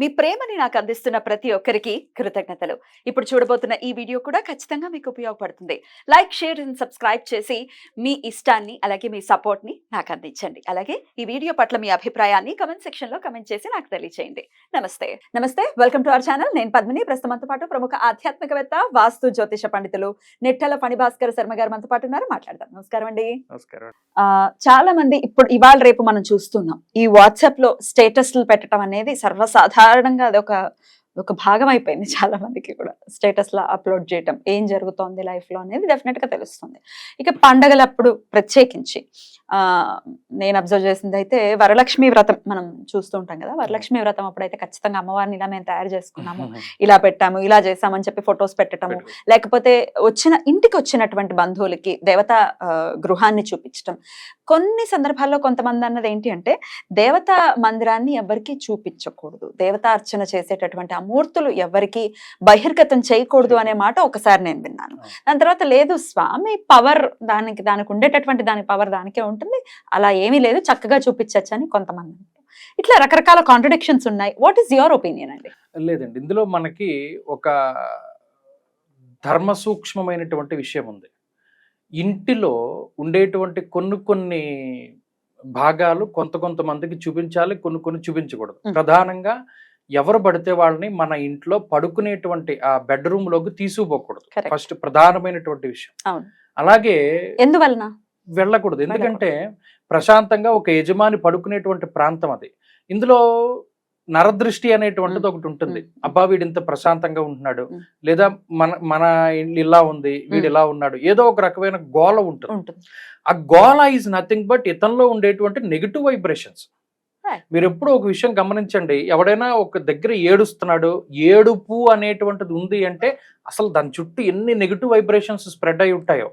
మీ ప్రేమని నాకు అందిస్తున్న ప్రతి ఒక్కరికి కృతజ్ఞతలు. ఇప్పుడు చూడబోతున్న ఈ వీడియో కూడా ఖచ్చితంగా మీకు ఉపయోగపడుతుంది. లైక్ షేర్ అండ్ సబ్స్క్రైబ్ చేసి మీ ఇష్టాన్ని అలాగే మీ సపోర్ట్ని నాకు అందించండి. అలాగే ఈ వీడియో పట్ల మీ అభిప్రాయాన్ని కమెంట్ సెక్షన్లో కమెంట్ చేసి నాకు తెలియజేయండి నమస్తే. నమస్తే. Welcome to our channel. నేను పద్మిని. ప్రస్తుతంతో పాటు ప్రముఖ ఆధ్యాత్మికవేత్త వాస్తు జ్యోతిష పండితులు నెట్టల ఫణిభాస్కర్ శర్మ గారు మనతో పాటు ఉన్నారు. మాట్లాడదాం. నమస్కారం అండి. నమస్కారం. చాలా మంది ఇప్పుడు ఇవాళ రేపు మనం చూస్తున్నాం. ఈ వాట్సాప్లో స్టేటస్లు పెట్టడం అనేది సర్వసాధారణంగా అది ఒక ఒక భాగం అయిపోయింది చాలా మందికి కూడా. స్టేటస్లో అప్లోడ్ చేయటం ఏం జరుగుతోంది లైఫ్లో అనేది డెఫినెట్గా తెలుస్తుంది. ఇక పండగలప్పుడు ప్రత్యేకించి నేను అబ్జర్వ్ చేసింది అయితే వరలక్ష్మి వ్రతం మనం చూస్తూ ఉంటాం కదా వరలక్ష్మి వ్రతం అప్పుడైతే ఖచ్చితంగా అమ్మవారిని ఇలా మేము తయారు చేసుకున్నాము ఇలా పెట్టాము ఇలా చేసామని చెప్పి ఫొటోస్ పెట్టడము లేకపోతే వచ్చిన ఇంటికి వచ్చినటువంటి బంధువులకి దేవతా గృహాన్ని చూపించటం. కొన్ని సందర్భాల్లో కొంతమంది అన్నది ఏంటి అంటే దేవతా మందిరాన్ని ఎవరికి చూపించకూడదు. దేవతా అర్చన చేసేటటువంటి ఆ మూర్తులు ఎవరికి బహిర్గతం చేయకూడదు అనే మాట ఒకసారి నేను విన్నాను. దాని తర్వాత లేదు స్వామి పవర్ దానికి దానికి ఉండేటటువంటి దాని పవర్ దానికే ఉంటుంది అలా ఏమీ లేదు. చక్కగా చూపించచ్చు అని కొంతమంది. ఇట్లా రకరకాల కాంట్రడిక్షన్స్ ఉన్నాయి. వాట్ ఈస్ యువర్ ఒపీనియన్ అండి? లేదండి. ఇందులో మనకి ఒక ధర్మ సూక్ష్మమైనటువంటి విషయం ఉంది. ఇంటిలో ఉండేటువంటి కొన్ని కొన్ని భాగాలు కొంత కొంతమందికి చూపించాలి. కొన్ని కొన్ని చూపించకూడదు. ప్రధానంగా ఎవరు పడితే వాళ్ళని మన ఇంట్లో పడుకునేటువంటి ఆ బెడ్రూమ్లోకి తీసుకుపోకూడదు. ఫస్ట్ ప్రధానమైనటువంటి విషయం. అలాగే ఎందువలన? వెళ్ళకూడదు. ఎందుకంటే ప్రశాంతంగా ఒక యజమాని పడుకునేటువంటి ప్రాంతం అది. ఇందులో నరదృష్టి అనేటువంటిది ఒకటి ఉంటుంది. అబ్బా వీడు ఇంత ప్రశాంతంగా ఉంటున్నాడు. లేదా మన మన ఇల్లు ఇలా ఉంది వీడు. ఇలా ఉన్నాడు. ఏదో ఒక రకమైన గోల ఉంటుంది. ఆ గోల ఈజ్ నథింగ్ బట్ ఇతనిలో ఉండేటువంటి నెగిటివ్ వైబ్రేషన్స్. మీరు ఎప్పుడు ఒక విషయం గమనించండి. ఎవడైనా ఒక దగ్గర ఏడుస్తున్నాడు ఏడుపు అనేటువంటిది ఉంది అంటే అసలు దాని చుట్టూ ఎన్ని నెగిటివ్ వైబ్రేషన్స్ స్ప్రెడ్ అయి ఉంటాయో.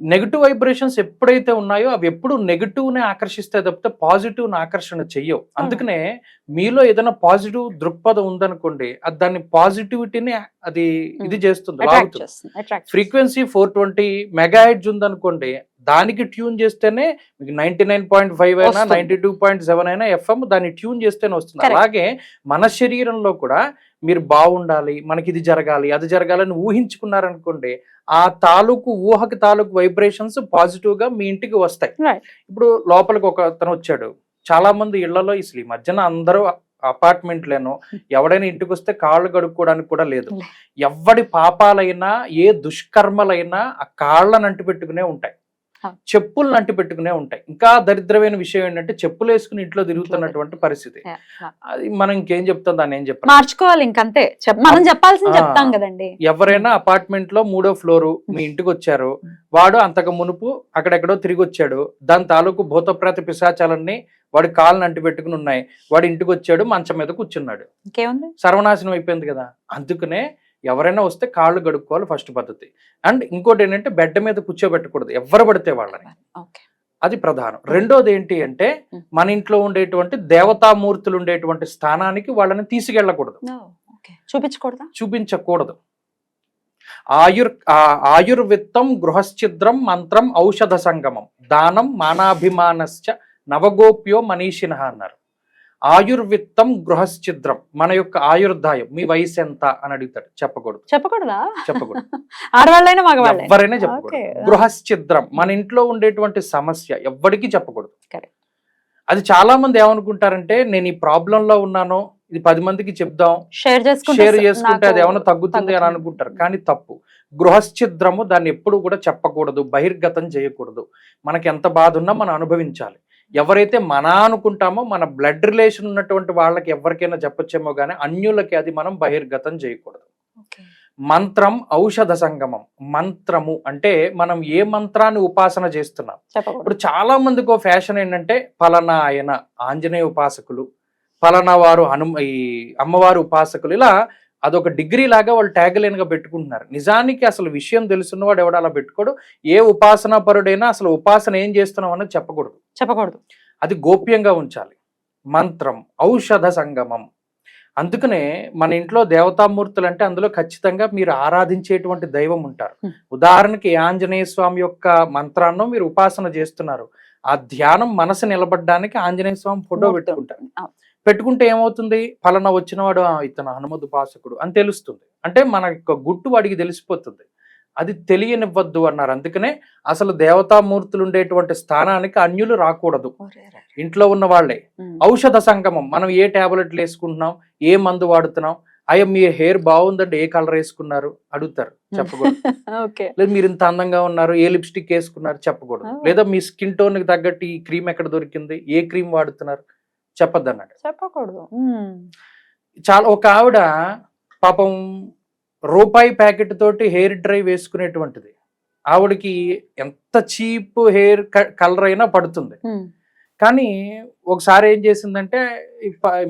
నెగిటివ్ వైబ్రేషన్స్ ఎప్పుడైతే ఉన్నాయో అవి ఎప్పుడు నెగిటివ్ నే ఆకర్షిస్తే తప్పితే పాజిటివ్ ఆకర్షణ చెయ్యవు. అందుకనే మీలో ఏదైనా పాజిటివ్ దృక్పథం ఉందనుకోండి అది దాన్ని పాజిటివిటీని అది ఇది చేస్తుంది ఫ్రీక్వెన్సీ ఫోర్ ట్వంటీ మెగాహెడ్జ్ ఉందనుకోండి దానికి ట్యూన్ చేస్తేనే మీకు నైన్టీ నైన్ పాయింట్ ఫైవ్ అయినా. Ninety two point seven FM FM దాన్ని ట్యూన్ చేస్తేనే వస్తుంది. అలాగే మన శరీరంలో కూడా మీరు బాగుండాలి మనకి ఇది జరగాలి అది జరగాలని ఊహించుకున్నారనుకోండి ఆ తాలూకు ఊహకి తాలూకు వైబ్రేషన్స్ పాజిటివ్గా మీ ఇంటికి వస్తాయి. ఇప్పుడు లోపలికి ఒక అతను వచ్చాడు చాలా మంది ఇళ్ళలో అసలు ఈ మధ్యన అందరూ అపార్ట్మెంట్లేనో ఎవడైనా ఇంటికి వస్తే కాళ్ళు కడుక్కోవడానికి కూడా లేదు. ఎవడి పాపాలైనా ఏ దుష్కర్మలైనా ఆ కాళ్ళని అంటి పెట్టుకునే ఉంటాయి ఆ. చెప్పులను అంటి పెట్టుకునే ఉంటాయి. ఇంకా దరిద్రమైన విషయం ఏంటంటే చెప్పులు వేసుకుని ఇంట్లో తిరుగుతున్నటువంటి పరిస్థితి. అది మనం ఇంకేం చెప్తాం? దాన్ని ఏం చెప్పాలి. మార్చుకోవాలి ఇంకంతే. మనం చెప్పాల్సింది. చెప్తాం కదండి. ఎవరైనా అపార్ట్మెంట్లో మూడో ఫ్లోరు మీ ఇంటికి వచ్చారు వాడు అంతకు మునుపు అక్కడెక్కడో తిరిగి వచ్చాడు దాని తాలూకు భూతప్రేత పిశాచాలన్నీ వాడి కాళ్ళని అంటి పెట్టుకుని ఉన్నాయి. వాడు ఇంటికి వచ్చాడు మంచం మీద కూర్చున్నాడు. సర్వనాశనం అయిపోయింది కదా. అందుకనే ఎవరైనా వస్తే కాళ్ళు గడుక్కోవాలి ఫస్ట్ పద్ధతి. అండ్ ఇంకోటి ఏంటంటే బెడ్ మీద కూర్చోబెట్టకూడదు. ఎవరు పడితే వాళ్ళని. అది ప్రధానం. రెండోది ఏంటి అంటే. మన ఇంట్లో ఉండేటువంటి దేవతామూర్తులు ఉండేటువంటి స్థానానికి వాళ్ళని తీసుకెళ్ళకూడదు. చూపించకూడదా? చూపించకూడదు. ఆయుర్ ఆయుర్విత్తం గృహశ్చిద్రం మంత్రం ఔషధ సంగమం. దానం మానాభిమానశ్చ నవగోప్యో మనీషిన అన్నారు. ఆయుర్విత్తం గృహశ్చిద్రం మన యొక్క ఆయుర్దాయం మీ వయసు ఎంత అని అడుగుతాడు. చెప్పకూడదు. చెప్పకూడదా? చెప్పకూడదు. ఆడవాళ్ళైనా మగవాళ్ళే ఎవరైనా చెప్పకూడదు. గృహశ్చిద్రం మన ఇంట్లో ఉండేటువంటి సమస్య ఎవ్వడికి చెప్పకూడదు. అది చాలా మంది ఏమనుకుంటారంటే నేను ఈ ప్రాబ్లం లో ఉన్నాను ఇది పది మందికి చెప్దాం షేర్ చేసుకుంటే షేర్ చేసుకుంటే అది ఏమైనా తగ్గుతుంది అని. అనుకుంటారు. కానీ తప్పు. గృహశ్చిద్రము దాన్ని ఎప్పుడు కూడా చెప్పకూడదు బహిర్గతం చేయకూడదు. మనకి ఎంత బాధ ఉన్నా మనం అనుభవించాలి. ఎవరైతే మన అనుకుంటామో మన బ్లడ్ రిలేషన్ ఉన్నటువంటి వాళ్ళకి ఎవరికైనా చెప్పొచ్చేమో కానీ అన్యులకి అది మనం బహిర్గతం చేయకూడదు. మంత్రం ఔషధ సంగమం. మంత్రము అంటే మనం ఏ మంత్రాన్ని ఉపాసన చేస్తున్నాం? ఇప్పుడు చాలా మందికి ఓ ఫ్యాషన్ ఏంటంటే పలానా ఆయన ఆంజనేయ ఉపాసకులు పలానా వారు హను ఈ అమ్మవారు ఉపాసకులు ఇలా అదొక డిగ్రీ లాగా వాళ్ళు ట్యాగ్లైన్గా పెట్టుకుంటున్నారు. నిజానికి అసలు విషయం తెలుసున్నవాడు ఎవడు అలా పెట్టుకోడు? ఏ ఉపాసనా పరుడైనా అసలు ఉపాసన ఏం చేస్తున్నాం అన్నది చెప్పకూడదు. చెప్పకూడదు. అది గోప్యంగా ఉంచాలి. మంత్రం ఔషధ సంగమం. అందుకనే మన ఇంట్లో దేవతామూర్తులు అంటే అందులో ఖచ్చితంగా మీరు ఆరాధించేటువంటి దైవం ఉంటారు. ఉదాహరణకి ఆంజనేయ స్వామి యొక్క మంత్రాన్ని మీరు ఉపాసన చేస్తున్నారు. ఆ ధ్యానం మనసు నిలబడడానికి ఆంజనేయ స్వామి ఫోటో పెట్టుకుంటారు. పెట్టుకుంటే ఏమవుతుంది? ఫలానా వచ్చినవాడు "ఆ, ఇతను హనుమద్ ఉపాసకుడు అని తెలుస్తుంది. అంటే మన యొక్క గుట్టు వాడికి తెలిసిపోతుంది. అది తెలియనివ్వద్దు అన్నారు. అందుకనే అసలు దేవతామూర్తులు ఉండేటువంటి స్థానానికి అన్యులు రాకూడదు. ఇంట్లో ఉన్న వాళ్ళే. ఔషధ సంగమం. మనం ఏ టాబ్లెట్లు వేసుకుంటున్నాం? ఏ మందు వాడుతున్నాం? అయ్యా మీ హెయిర్ బాగుందంటే ఏ కలర్ వేసుకున్నారు? అడుగుతారు. చెప్పకూడదు. లేదు మీరు ఇంత అందంగా ఉన్నారు ఏ లిప్స్టిక్ వేసుకున్నారు? చెప్పకూడదు. లేదా మీ స్కిన్ టోన్కి తగ్గట్టు ఈ క్రీమ్ ఎక్కడ దొరికింది? ఏ క్రీమ్ వాడుతున్నారు? చెప్పొద్దు అన్నాడు చెప్పకూడదు. చాలా ఒక ఆవిడ పాపం రూపాయి ప్యాకెట్ తోటి హెయిర్ డ్రై వేసుకునేటువంటిది. ఆవిడకి ఎంత చీప్ హెయిర్ కలర్ అయినా పడుతుంది. కానీ ఒకసారి ఏం చేసిందంటే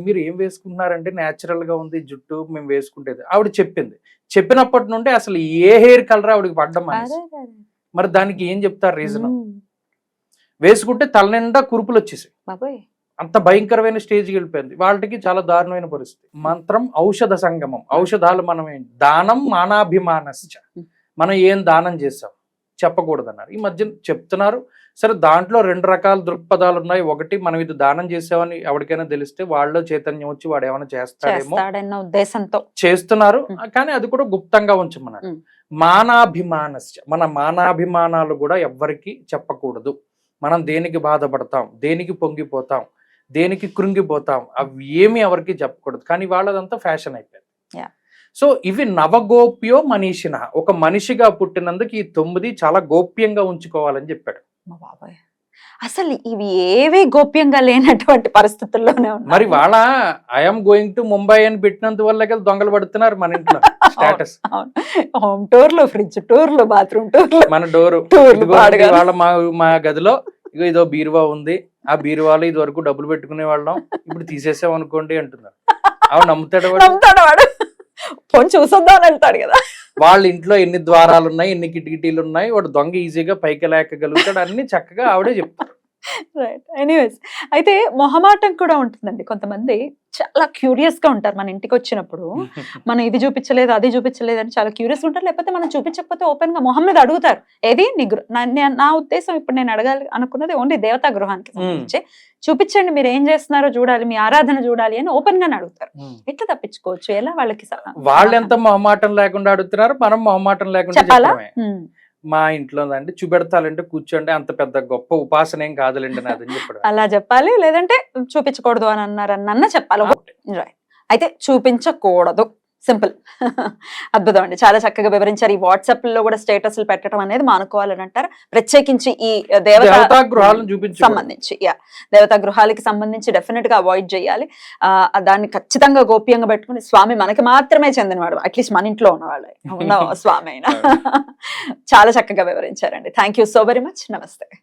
మీరు ఏం వేసుకుంటున్నారంటే న్యాచురల్గా ఉంది జుట్టు మేము వేసుకుంటేది. ఆవిడ చెప్పింది. చెప్పినప్పటి నుండి అసలు ఏ హెయిర్ కలర్ ఆవిడకి పడ్డం. మరి దానికి ఏం చెప్తారు రీజన్. వేసుకుంటే తల నిండా కురుపులు వచ్చేసాయి. అంత భయంకరమైన స్టేజ్కి వెళ్ళిపోయింది. వాళ్ళకి చాలా దారుణమైన పరిస్థితి. మంత్రం ఔషధ సంగమం. ఔషధాలు మనం ఏంటి దానం మానాభిమానశ్చ మనం ఏం దానం చేసాం చెప్పకూడదు అన్నారు ఈ మధ్య చెప్తున్నారు. సరే దాంట్లో రెండు రకాల దృక్పథాలు ఉన్నాయి. ఒకటి మనం ఇది దానం చేసామని ఎవరికైనా తెలిస్తే వాళ్ళలో చైతన్యం వచ్చి వాడు ఏమైనా చేస్తాడేమో ఉద్దేశంతో. చేస్తున్నారు. కానీ అది కూడా గుప్తంగా ఉంచమన్నాడు ఉం. మానాభిమానస్య. మన మానాభిమానాలు కూడా ఎవ్వరికి చెప్పకూడదు. మనం దేనికి బాధపడతాం? దేనికి పొంగిపోతాం? దేనికి కృంగిపోతాం? అవి ఏమి ఎవరికి చెప్పకూడదు. కానీ వాళ్ళదంతా ఫ్యాషన్ అయిపోయింది. సో ఇవి నవగోప్యో మనీషిన ఒక మనిషిగా పుట్టినందుకు ఈ తొమ్మిది చాలా గోప్యంగా ఉంచుకోవాలని చెప్పాడు. బాబోయ్. అసలు ఇవి ఏవి గోప్యంగా లేనటువంటి పరిస్థితుల్లోనే మరి వాళ్ళ ఐఎమ్ గోయింగ్ టు ముంబై అని పెట్టినంత వల్ల దొంగలు పడుతున్నారు మన ఇంట్లో. స్టేటస్. హోమ్ టూర్లు ఫ్రిడ్జ్ టూర్లు బాత్రూమ్ టూర్లు. మన డోరు. వాళ్ళ మా గదిలో ఇగో ఇదో బీరువా ఉంది. ఆ బీరువాలో ఇది వరకు డబ్బులు పెట్టుకునే వాళ్ళం. ఇప్పుడు తీసేసాం అనుకోండి అంటున్నారు అవును నమ్ముతాడు వాడు? నమ్ముతాడు వాడు? ఫోన్ చూసొద్దాం అని వెళ్తాడు కదా. వాళ్ళ ఇంట్లో ఎన్ని ద్వారాలు ఉన్నాయి ఎన్ని కిటికీలు ఉన్నాయి వాడు దొంగ ఈజీగా పైకి లేకగలుగుతాడు అన్ని చక్కగా ఆవిడే చెప్తారు. రైట్ ఎనీవేస్ అయితే మొహమాటం కూడా ఉంటుందండి. కొంతమంది చాలా క్యూరియస్గా ఉంటారు మన ఇంటికి వచ్చినప్పుడు. మనం ఇది చూపించలేదు అది చూపించలేదు అని చాలా క్యూరియస్ ఉంటారు. లేకపోతే మనం చూపించకపోతే ఓపెన్గా మొహం మీద అడుగుతారు. ఏది? నీ నా- ఉద్దేశం ఇప్పుడు నేను అడగాలి అనుకున్నది ఓన్లీ దేవతా గృహానికి సంబంధించి. చూపించండి మీరు ఏం చేస్తున్నారో చూడాలి మీ ఆరాధన చూడాలి అని ఓపెన్ గానే అడుగుతారు ఎట్లా తప్పించుకోవచ్చు? ఎలా వాళ్ళకి వాళ్ళు ఎంత మొహమాటం లేకుండా అడుగుతున్నారు? మనం మొహమాటం లేకుండా చెప్పాలా. మా ఇంట్లో అండి చూపెడతాలంటే కూర్చోండి అంత పెద్ద గొప్ప ఉపాసన ఏం కాదులేండి నాదని చెప్పడం. అలా చెప్పాలి లేదంటే చూపించకూడదు అని అన్నారు అన్న చెప్పాలి. అయితే చూపించకూడదు. సింపుల్. అద్భుతం అండి చాలా చక్కగా వివరించారు. ఈ వాట్సాప్లో కూడా స్టేటస్లు పెట్టడం అనేది మానుకోవాలని అంటారు. ప్రత్యేకించి ఈ దేవత గృహాలను చూపించు. సంబంధించి యా. దేవతా గృహాలకి సంబంధించి డెఫినెట్గా అవాయిడ్ చేయాలి. ఆ దాన్ని ఖచ్చితంగా గోప్యంగా పెట్టుకుని స్వామి మనకి మాత్రమే చెందినవాడు. అట్లీస్ట్ మన ఇంట్లో ఉన్నవాళ్ళు. ఉన్న స్వామి అయినా? చాలా చక్కగా వివరించారండి. Thank you so very much. నమస్తే.